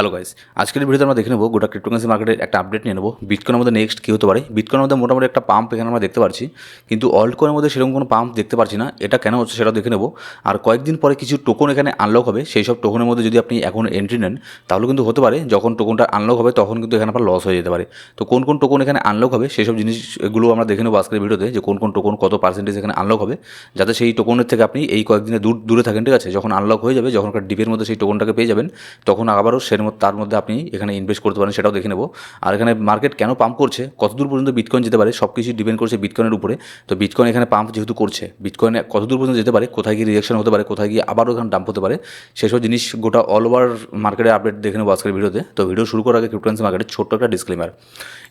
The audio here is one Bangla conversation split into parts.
হ্যালো গাইস আজকের ভিডিওতে আমরা দেখে নেব গোটা ক্রিপ্টোকারেন্সি মার্কেটের একটা আপডেট নিয়ে নেব। বিটকয়েনের মধ্যে নেক্সট কী হতে পারে? বিটকয়েনের মধ্যে মোটামুটি একটা পাম্প এখানে আমরা দেখতে পাচ্ছি কিন্তু অল্ট কয়েনের মধ্যে সেরকম কোনো পাম্প দেখতে পাচ্ছি না। এটা কেন হচ্ছে সেটা দেখে নেব। আর কয়েকদিন পরে কিছু টোকন এখানে আনলক হবে। সেই সব টোকনের মধ্যে যদি আপনি এখন এন্ট্রি নেন, তাহলে কিন্তু হতে পারে। যখন টোকনটা আনলক হবে, তখন কিন্তু এখানে আপনার লস হয়ে যেতে পারে। তো কোন কোন টোকন এখানে আনলক হবে, সেই সব জিনিসগুলো আমরা দেখে নেব আজকের ভিডিওতে, যে কোন কোন টোকন কত পার্সেন্টেজ এখানে আনলক হবে। যাতে সেই টোকনের থেকে আপনি এই কয়েকদিনে দূর, দূরে থাকেন, ঠিক আছে? যখন আনলক হয়ে যাবে, যখন আপনার ডিপের মধ্যে সেই টোকনটাকে পেয়ে যাবেন, তখন আবারও সের মধ্যে তার মধ্যে আপনি এখানে ইনভেস্ট করতে পারেন, সেটাও দেখে নেব। আর এখানে মার্কেট কেন পাম্প করছে? কতদূর পর্যন্ত বিটকয়েন যেতে পারে? সব কিছু ডিপেন্ড করছে বিটকয়েনের উপরে। তো বিটকয়েন এখানে পাম্প যেহেতু করছে বিটকয়েন কতদূর পর্যন্ত যেতে পারে, কোথায় গিয়ে রিয়েকশন হতে পারে, কোথায় গিয়ে আবারও এখানে ডাম্প হতে পারে, সেসব জিনিস গোটা অল ওভার মার্কেটের আপডেট দেখে নেব আজকের ভিডিওতে। তো ভিডিও শুরু করার আগে ক্রিপ্টোকারেন্সি মার্কেটের ছোট্ট একটা ডিসক্লেমার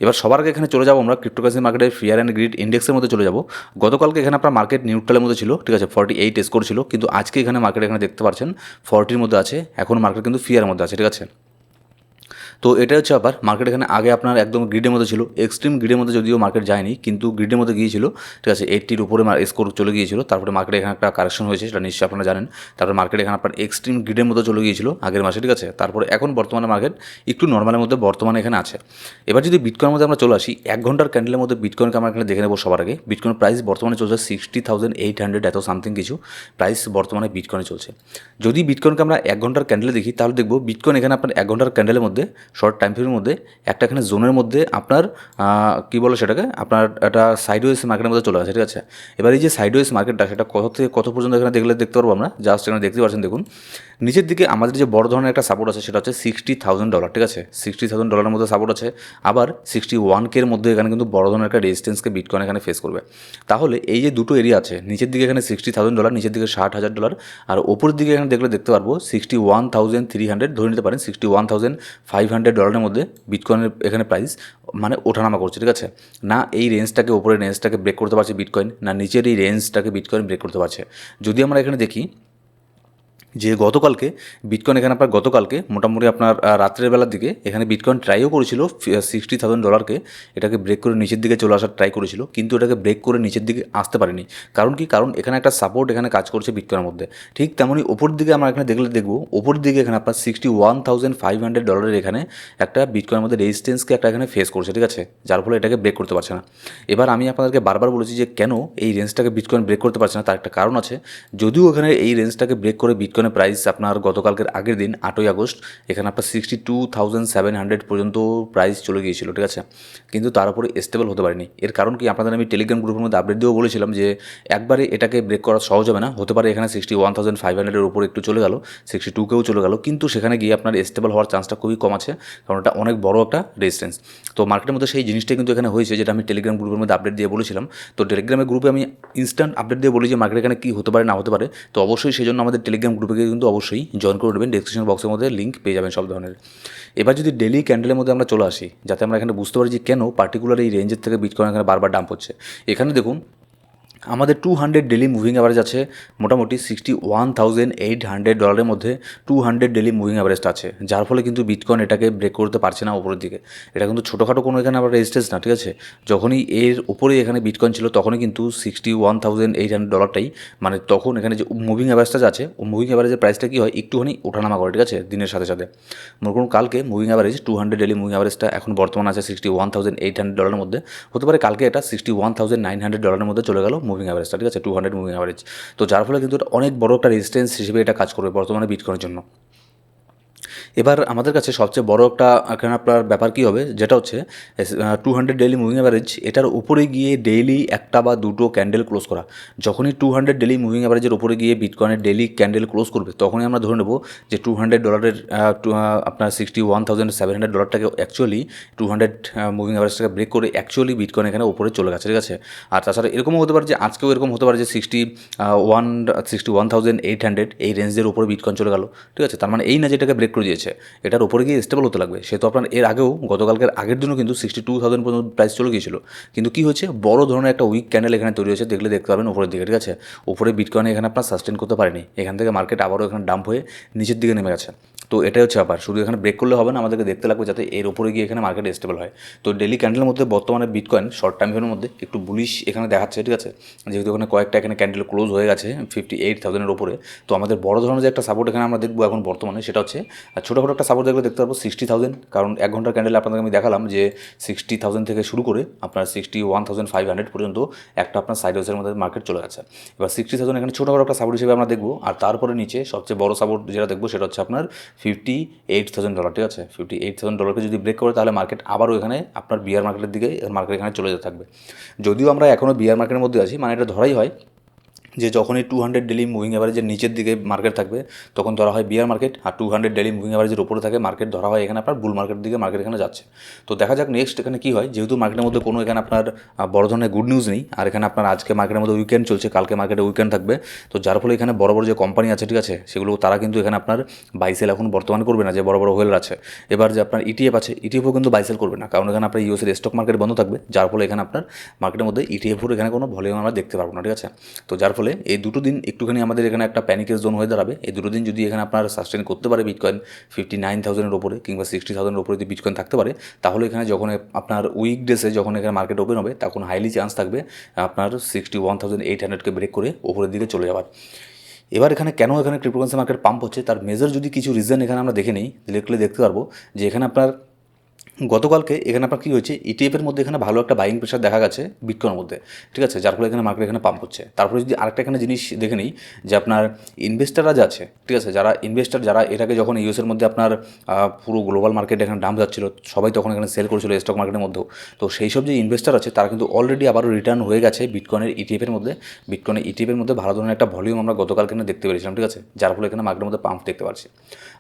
এবার সবার আগে এখানে চলে যাব আমরা ক্রিপ্টোকারেন্সি মার্কেটের ফিয়ার অ্যান্ড গ্রিড ইন্ডেক্সের মধ্যে চলে যাব। গতকালকে এখানে আপনার মার্কেট নিউট্রালের মধ্যে ছিল, ঠিক আছে ফর্টি এইট স্কোর ছিল, কিন্তু আজকে এখানে মার্কেট এখানে দেখতে পাচ্ছেন ফর্টির মধ্যে আছে, এখন মার্কেট কিন্তু ফিয়ারের মধ্যে আছে, ঠিক আছে। তো এটা হচ্ছে আবার মার্কেট এখানে আগে আপনার একদম গ্রিডের মধ্যে ছিল। এক্সট্রিম গ্রিডের মধ্যে যদিও মার্কেট যায়নি, কিন্তু গ্রিডের মধ্যে গিয়েছিল। ঠিক আছে এইটটির উপরে স্কোর চলে গিয়েছিল। তারপরে মার্কেটে এখানে একটা কারেকশন হয়েছে, সেটা নিশ্চয়ই আপনারা জানেন। তারপরে মার্কেট এখানে আপনার এক্সট্রিম গ্রিডের মধ্যে চলে গিয়েছিল আগের মাসে, ঠিক আছে? তারপরে এখন বর্তমানে মার্কেট একটু নর্মালের মধ্যে বর্তমানে এখানে আছে। এবার যদি বিটকয়েনের মধ্যে আমরা চলে আসি, এক ঘণ্টার ক্যান্ডেলের মধ্যে বিটকয়েনকে আমরা এখানে দেখে নেব সবার আগে। বিটকয়েন প্রাইস বর্তমানে চলছে সিক্সটি থাউজেন্ড এইট হান্ড্রেড এত সামথিং কিছু। প্রাইস বর্তমানে বিটকয়েনে চলছে। যদি বিটকয়েনকে আমরা এক ঘণ্টার ক্যান্ডেলে দেখি, তাহলে দেখব বিটকয়েন এখানে আপনার এক ঘণ্টার ক্যান্ডেলের মধ্যে শর্ট টাইম ফ্রেমের মধ্যে একটা এখানে জোনের মধ্যে আপনার কী বলে সেটাকে? আপনার একটা সাইডওয়েজ মার্কেটের মধ্যে চলে আসে, ঠিক আছে? এবার এই যে সাইডওয়েজ মার্কেটটা সেটা কত থেকে কত পর্যন্ত এখানে দেখলে দেখতে পারব আমরা? জাস্ট এখানে দেখতে পাচ্ছেন, দেখুন। নিচের দিকে আমাদের যে বড় ধরনের একটা সাপোর্ট আছে, সেটা হচ্ছে সিক্সটি থাউজেন্ড ডলার ঠিক আছে? সিক্সটি থাউজেন্ড ডলারের মধ্যে সাপোর্ট আছে। আবার সিক্সটি ওয়ান কের মধ্যে এখানে কিন্তু বড় ধরনের একটা রেজিস্টেন্সকে বিটকয়েন এখানে ফেস করবে। তাহলে এই যে দুটো এরিয়া আছে, নিচের দিকে এখানে সিক্সটি থাউজেন্ড ডলার নিচের দিকে ষাট হাজার ডলার আর ওপরের দিকে এখানে দেখলে দেখতে পারব sixty one thousand three hundred ধরে নিতে পারেন sixty one thousand five hundred ডলারের মধ্যে বিটকয়েনের এখানে প্রাইস মানে ওঠানামা করছে, ঠিক আছে? না এই রেঞ্জটাকে ওপরের রেঞ্জটাকে ব্রেক করতে পারছে বিটকয়েন না নিচের এই রেঞ্জটাকে বিটকয়েন ব্রেক করতে পারছে। যদি আমরা এখানে দেখি যে গতকালকে বিটকয়েন এখানে আপনার গতকালকে, মোটামুটি আপনার রাত্রের বেলার দিকে এখানে বিটকয়েন ট্রাইও করেছিল সিক্সটি থাউজেন্ড ডলারকে এটাকে ব্রেক করে নিচের দিকে চলে আসার ট্রাই করেছিল, কিন্তু এটাকে ব্রেক করে নিচের দিকে আসতে পারেনি। কারণ কি? কারণ এখানে একটা সাপোর্ট এখানে কাজ করছে বিটকয়েনের মধ্যে। ঠিক তেমনই ওপর দিকে আমরা এখানে দেখলে দেখব ওপর দিকে এখানে আপনার sixty one thousand five hundred ডলারের এখানে একটা বিটকয়েনের মধ্যে রেজিস্টেন্সকে একটা এখানে ফেস করছে, ঠিক আছে? যার ফলে এটাকে ব্রেক করতে পারছে না। এবার আমি আপনাদেরকে বারবার বলেছি যে কেন এই রেঞ্জটাকে বিটকয়েন ব্রেক করতে পারছে না, তার একটা কারণ আছে। যদিও এখানে এই রেঞ্জটাকে ব্রেক করে বিটকয়েনের প্রাইস আপনার গতকালকের আগের দিন, আটই আগস্ট, এখানে আপনার sixty two thousand seven hundred পর্যন্ত প্রাইস চলে গিয়েছিল, ঠিক আছে? কিন্তু তার উপরে স্টেবল হতে পারেনি। এর কারণ কি? আপনাদের আমি টেলিগ্রাম গ্রুপের মধ্যে আপডেট দিয়েও বলেছিলাম যে, একবারে এটাকে ব্রেক করা সহজ হবে না। হতে পারে এখানে সিক্সটি ওয়ান থাউজেন্ড ফাইভ হান্ড্রেডের উপরে একটু চলে গেল সিক্সটি টুকেও চলে গেল, কিন্তু সেখানে গিয়ে আপনার স্টেবল হওয়ার চান্সটা খুবই কম আছে, কারণ এটা অনেক বড় একটা রেজিস্ট্যান্স তো মার্কেটের মধ্যে সেই জিনিসটাই কিন্তু এখানে হয়েছে, যেটা আমি টেলিগ্রাম গ্রুপের মধ্যে আপডেট দিয়ে বলেছিলাম। তো টেলিগ্রামের গ্রুপে আমি ইনস্ট্যান্ট আপডেট দিয়ে বলি যে মার্কেট এখানে কী হতে পারে, না হতে পারে। তো অবশ্যই সেই জন্য আমাদের টেলিগ্রাম গ্রুপে গিয়ে কিন্তু অবশ্যই জয়েন করে নেবেন। ডিসক্রিপশন বক্সের মধ্যে লিঙ্ক পেয়ে যাবেন সব ধরনের। এবার যদি ডেলি ক্যান্ডেলের মধ্যে আমরা চলে আসি, যাতে আমরা এখানে বুঝতে পারি যে কেন পার্টিকুলার এই রেঞ্জের থেকে বিটকয়েন এখানে বারবার ডাম্প হচ্ছে। এখানে দেখুন আমাদের two hundred daily moving average আছে মোটামুটি sixty one thousand eight hundred ডলারের মধ্যে টু হান্ড্রেড ডেলি মুভিং অ্যাভারেজটা আছে। যার ফলে কিন্তু বিটকয়েন এটাকে ব্রেক করতে পারছে না উপরের দিকে। এটা কিন্তু ছোটোখাটো কোনো এখানে আবার রেজিস্টেন্স না, ঠিক আছে? যখনই এর উপরেই এখানে বিটকয়েন ছিল, তখনই কিন্তু sixty one thousand eight hundred ডলারটাই মানে তখন এখানে যে মুভিং অ্যাভারেজটা আছে, ও মুভিং অ্যাভারেজের প্রাইসটা কী হয়? একটুখানি ওঠানামা করে, ঠিক আছে? দিনের সাথে সাথে। মনে করুন কালকে moving average two hundred daily moving অ্যাভারেজটা এখন বর্তমানে আছে sixty one thousand eight hundred ডলারের মধ্যে। হতে পারে কালকে এটা sixty one thousand nine hundred ডলারের মধ্যে চলে গেল মুভিং অ্যাভারেজটা ঠিক আছে? টু হান্ড্রেড মুভিং অ্যাভারেজ তো যার ফলে কিন্তু এটা অনেক বড় একটা রেজিস্ট্যান্স হিসেবে এটা কাজ করবে বর্তমানে বিটকয়েনের জন্য। এবার আমাদের কাছে সবচেয়ে বড় একটা এখানে আপনার ব্যাপার কী হবে? যেটা হচ্ছে two hundred daily moving average এটার উপরে গিয়ে ডেইলি একটা বা দুটো ক্যান্ডেল ক্লোজ করা। যখনই টু হান্ড্রেড ডেলি মুভিং অ্যাভারেজের উপরে গিয়ে বিটকয়েনের ডেলি ক্যান্ডেল ক্লোজ করবে, তখনই আমরা ধরে নেব যে টু হান্ড্রেড ডলারের আপনার sixty one thousand seven hundred ডলারটাকে actually two hundred moving অ্যাভারেজটাকে ব্রেক করে অ্যাকচুয়ালি বিটকয়েন এখানে উপরে চলে গেছে, ঠিক আছে? আর তাছাড়া এরকমও হতে পারে যে, আজকেও এরকম হতে পারে যে sixty one sixty one thousand eight hundred এই রেঞ্জের উপরে বিটকয়েন চলে গেল, ঠিক আছে? তার মানে এই না যেটাকে ব্রেক করে দিয়েছে। এটার উপরে গিয়ে স্টেবল হতে লাগবে। সে তো আপনার এর আগেও, গতকালকের আগের দিনও কিন্তু সিক্সটি টু থাউজেন্ড পর্যন্ত প্রাইস চলে গিয়েছিল। কিন্তু কী হচ্ছে বড় ধরনের একটা উইক ক্যান্ডেল এখানে তৈরি হয়েছে। দেখলে দেখতে পাবেন উপরের দিকে, ঠিক আছে? উপরে বিটকয়েন এখানে আপনার সাস্টেন করতে পারেনি। এখান থেকে মার্কেট আবারও এখানে ডাম্প হয়ে নিচের দিকে নেমে গেছে। তো এটাই হচ্ছে ব্যাপার। শুধু এখানে ব্রেক করলে হবে না, আমাদেরকে দেখতে লাগবে যাতে এর উপরে গিয়ে এখানে মার্কেট স্টেবল হয়। তো ডেলি ক্যান্ডেলের মধ্যে বর্তমানে বিটকয়েন শর্ট টাইমের মধ্যে একটু বুলিশ এখানে দেখাচ্ছে, ঠিক আছে? যেহেতু ওখানে কয়েকটা এখানে ক্যান্ডেল ক্লোজ হয়ে গেছে ফিফটি এইট থাউজেন্ডের উপরে। তো আমাদের বড় ধরনের যে একটা সাপোর্ট এখানে আমরা দেখব এখন বর্তমানে, সেটা হচ্ছে আর ছোটোখাটো একটা সাপোর্ট দেখলে দেখতে পারব সিক্সটি থাউজেন্ড কারণ এক ঘণ্টার ক্যান্ডেল আপনাদের আমি দেখালাম যে সিক্সটি থাউজেন্ড থেকে শুরু করে আপনার sixty one thousand five hundred পর্যন্ত একটা আপনার সাইড ওয়েসের মধ্যে মার্কেট চলে গেছে। এবার সিক্সটি থাউজেন্ড এখানে ছোটোখাটো একটা সাপোর্ট হিসেবে আমরা দেখব, আর তারপরে নিচে সবচেয়ে বড় সাপোর্ট যেটা দেখব সেটা হচ্ছে আপনার ফিফটি এইট থাউজেন্ড ডলার ঠিক আছে? ফিফটি এইট থাউজেন্ড ডলারকে যদি ব্রেক করে, তাহলে মার্কেট আবারও এখানে আপনার বিয়ার মার্কেটের দিকে মার্কেট এখানে চলে যেতে থাকবে। যদিও আমরা এখনও বিয়ার মার্কেটের মধ্যে আছি মানে এটা ধরাই হয় যে যখনই টু হান্ড্রেড ডেলি মুভিং অ্যাভারেজের নিচের দিকে মার্কেট থাকবে, তখন ধরা হয় বিয়ার মার্কেট আর টু হান্ড্রেড ডেলি মুভিং অ্যাভারেজের উপরে থাকে মার্কেট ধরা হয় এখানে আপনার বুল মার্কেটের দিকে মার্কেট এখানে যাচ্ছে। তো দেখা যাক নেক্সট এখানে কী হয়, যেহেতু মার্কেটের মধ্যে কোনো এখানে আপনার বড় ধরনের গুড নিউজ নেই, আর এখানে আপনার আজকে মার্কেটের মধ্যে উইকেন্ড চলছে, কালকে মার্কেটে উইকেন্ড থাকবে, তো যার ফলে এখানে বড় বড় যে কোম্পানি আছে, ঠিক আছে, সেগুলো তারা কিন্তু এখানে আপনার বাইসেল এখন বর্তমান করবে না, যে বড় বড় হোয়েল আছে। এবার যে আপনার ইটিএফ আছে ইটিএফও কিন্তু বাইসেল করবে না, কারণ এখানে আপনার ইউএসের স্টক মার্কেট বন্ধ থাকবে, যার ফলে এখানে আপনার মার্কেটের মধ্যে ইটিএফওর এখানে কোনো ভলিউম আমরা দেখতে পারব না, ঠিক আছে। তো যার ফলে এই দুটো দিন একটুখানি আমাদের এখানে একটা প্যানিকের জোন হয়ে দাঁড়াবে। এই দুটো দিন যদি এখানে আপনার সাস্টেন করতে পারে বিটকয়েন ফিফটি নাইন থাউজেন্ডের ওপরে কিংবা সিক্সটি থাউজেন্ডের ওপরে যদি বিটকয়েন থাকতে পারে, তাহলে এখানে যখন আপনার উইক ডেসে যখন এখানে মার্কেট ওপেন হবে, তখন হাইলি চান্স থাকবে আপনার সিক্সটি ওয়ান থাউজেন্ড এইট হান্ড্রেডকে ব্রেক করে ওপরের দিকে চলে যাওয়ার। এবার এখানে কেন এখানে ক্রিপ্টোকারেন্সি মার্কেট পাম্প হচ্ছে? তার মেজর যদি কিছু রিজন এখানে আমরা দেখে নিই দেখলে দেখতে পারব যে এখানে আপনার গতকালকে এখানে আপনার কী হয়েছে? ইটিএফের মধ্যে এখানে ভালো একটা বাইং প্রেশার দেখা গেছে বিটকয়েনের মধ্যে, ঠিক আছে? যার ফলে এখানে মার্কেট এখানে পাম্প হচ্ছে। তারপরে যদি আরেকটা এখানে জিনিস দেখে নিই, যে আপনার ইনভেস্টাররা আছে ঠিক আছে? যারা ইনভেস্টার যারা আগে যখন ইউএসের মধ্যে আপনার পুরো গ্লোবাল মার্কেট এখানে দাম যাচ্ছিল, সবাই তখন এখানে সেল করেছিল স্টক মার্কেটের মধ্যেও। তো সেই সব যে ইনভেস্টার আছে, তারা কিন্তু অলরেডি আবারও রিটার্ন হয়ে গেছে বিটকয়েনের ইটিএফের মধ্যে। বিটকয়েনের ইটিএফের মধ্যে ভালো ধরনের একটা ভলিউম আমরা গতকালকে এখানে দেখতে পেরেছিলাম ঠিক আছে? যার ফলে এখানে মার্কেটের মধ্যে পাম্প দেখতে পাচ্ছি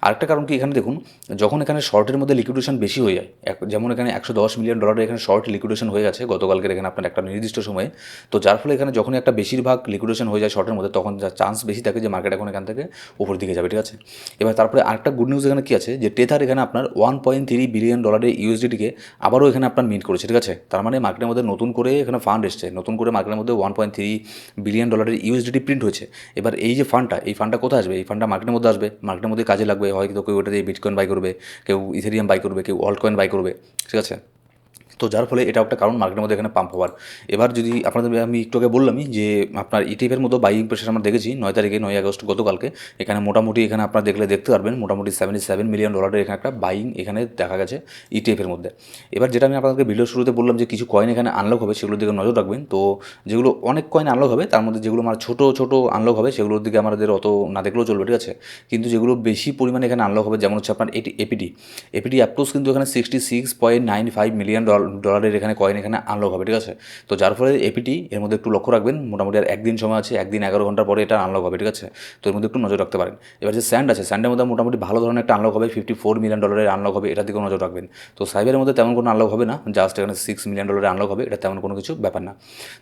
আরেকটা কারণ কি, এখানে দেখুন, যখন এখানে শর্টের মধ্যে লিকুইডেশন বেশি হয়ে যায় যেমন এখানে একশো দশ মিলিয়ন ডলারের এখানে শর্ট লিকুইডেশন হয়ে গেছে, গতকালকের এখানে আপনার একটা নির্দিষ্ট সময়ে। তো যার ফলে এখানে যখনই একটা বেশিরভাগ লিকুইডেশন হয়ে যায় শর্টের মধ্যে, তখন যা চান্স বেশি থাকে যে মার্কেট এখন এখান থেকে উপর দিকে যাবে, ঠিক আছে? এবার তারপরে আরেকটা গুড নিউজ এখানে কি আছে? যে টেথার এখানে আপনার ওয়ান পয়েন্ট থ্রি বিলিয়ন ডলারের ইউএসডিটিকে আবারও এখানে আপনার মিট করেছে, ঠিক আছে? তার মানে মার্কেটের মধ্যে নতুন করে এখানে ফান্ড এসছে, নতুন করে মার্কেটের মধ্যে ওয়ান পয়েন্ট থ্রি বিলিয়ন ডলারের ইউএসডিটি প্রিন্ট হয়েছে। এবার এই যে ফান্ডটা এই ফান্ডটা কোথায় আসবে? এই ফান্ডটা মার্কেটের মধ্যে আসবে। মার্কেটের মধ্যে কাজে লাগবে, হয়তো কেউ ওটা দিয়ে বিটকয়েন বাই করবে, কেউ ইথেরিয়াম বাই করবে, কেউ অল্ট কয়েন বাই করবে। ঠিক আছে তো যার ফলে এটা একটা কারণ মার্কেটের মধ্যে এখানে পাম্প হওয়ার। এবার যদি আপনাদের আমি একটু আগে বললামই যে আপনার ইটিএফের মতো বাইং প্রেশার আমরা দেখেছি, নয় তারিখে, নয় আগস্ট গতকালকে, এখানে মোটামুটি এখানে আপনারা দেখলে দেখতে পারবেন, মোটামুটি সেভেন্টি সেভেন মিলিয়ন ডলারের এখানে একটা বাইং এখানে দেখা গেছে ইটিএফের মধ্যে। এবার যেটা আমি আপনাদেরকে ভিডিও শুরুতে বললাম যে কিছু কয়েন এখানে আনলক হবে, সেগুলোর দিকে নজর রাখবেন। তো যেগুলো অনেক কয়েন আনলক হবে, তার মধ্যে যেগুলো আমার ছোটো ছোটো আনলক হবে, সেগুলোর দিকে আমাদের অত না দেখলেও চলবে, ঠিক আছে? কিন্তু যেগুলো বেশি পরিমাণে এখানে আনলক হবে, যেমন হচ্ছে আপনার এটি এপিডি এপিডি অ্যাপ্রোস কিন্তু এখানে sixty six point nine five million ডলারের এখানে কয়েন এখানে আনলক হবে, ঠিক আছে? তো যার ফলে এপিটি এর মধ্যে একটু লক্ষ্য রাখবেন, মোটামুটি আর একদিন সময় আছে, একদিন এগারো ঘণ্টা পরে এটা আনলক হবে, ঠিক আছে? তো এর মধ্যে একটু নজর রাখতে পারেন। এবার যে স্যান্ড আছে স্যান্ডের মধ্যে মোটামুটি ভালো ধরনের একটা আনলক হবে ফিফটি ফোর মিলিয়ন ডলারের আনলক হবে, এটার দিকেও নজর রাখবেন। তো সাইবারের মধ্যে তেমন কোনো আনলক হবে না জাস্ট এখানে সিক্স মিলিয়ন ডলারের আনলক হবে, এটা তেমন কোনো কিছু ব্যাপার না।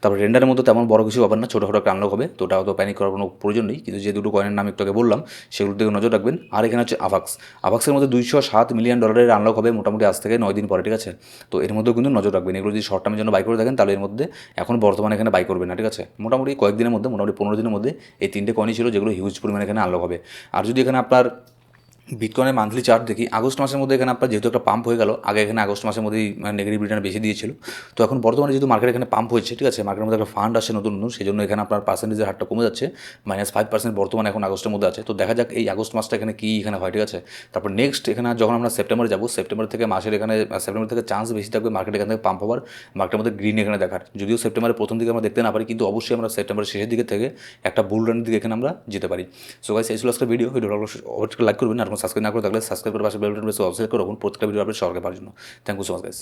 তারপর রেন্ডারের মধ্যে তেমন বড় কিছু ব্যাপার না, ছোটোখাটো একটা আনলক হবে, তো ওটাও তো প্যানিক করার কোনো প্রয়োজন নেই। কিন্তু যে দুটো কয়েনের নাম একটু আগে বললাম, সেগুলোর দিকে নজর রাখবেন। আর এখানে হচ্ছে আভাক্স আভাক্সের মধ্যে দুইশো সাত মিলিয়ন ডলারের আনলক হবে, মোটামুটি আজ থেকে নয় দিন পরে, ঠিক আছে? তো এর মধ্যেও কিন্তু নজর রাখবেন। এগুলো যদি শর্ট টার্মের জন্য বাই করে থাকেন, তাহলে এর মধ্যে এখন বর্তমানে এখানে বাই করবে না, ঠিক আছে? মোটামুটি কয়েকদিনের মধ্যে, মোটামুটি পনেরো দিনের মধ্যে এই তিনটে কয়েনই ছিল যেগুলো হিউজ পরিমাণে এখানে আনলক হবে। আর যদি এখানে আপনার বিটকয়েনের মান্থলি চার্ট দেখি, আগস্ট মাসের মধ্যে এখানে আপনার যেহেতু একটা পাম্প হয়ে গেল, আগে এখানে আগস্ট মাসের মধ্যেই নেগেটিভ রিটার্ন বেশি দিয়েছিল। তো এখন বর্তমানে যেহেতু মার্কেট এখানে পাম্প হয়েছে, ঠিক আছে মার্কেটের মধ্যে একটা ফান্ড আসছে নতুন নতুন সেই জন্য এখানে আপনার পার্সেন্টেজের হারটা কমে যাচ্ছে মাইনাস ফাইভ পার্সেন্ট বর্তমানে এখন আগস্টের মধ্যে আছে। তো দেখা যাক এই আগস্ট মাসটা এখানে কী এখানে হয়, ঠিক আছে? তারপর নেক্সট এখানে যখন আমরা সেপ্টেম্বরে যাব সেপ্টেম্বর থেকে মাসের এখানে সেপ্টেম্বর থেকে চান্স বেশি থাকবে মার্কেট এখান থেকে পাম্প হওয়ার মার্কেটের মধ্যে গ্রিন এখানে দেখার। যদিও সেপ্টেম্বরের প্রথম দিকে আমরা দেখতে না পারি, কিন্তু অবশ্যই আমরা সেপ্টেম্বরের শেষের দিকে থেকে একটা বুল রানের দিকে এখানে আমরা যেতে পারি। সো গাইস এই ছিল আজকের ভিডিও ভিডিও লাইক করবেন, আর সাবস্ক্রাইব না করে থাকলে সাবস্ক্রাইব করে পাশে বেল বাটন প্রেস করে রাখুন প্রত্যেকটা ভিডিও আপনি সরকার পাওয়ার জন্য thank you so much guys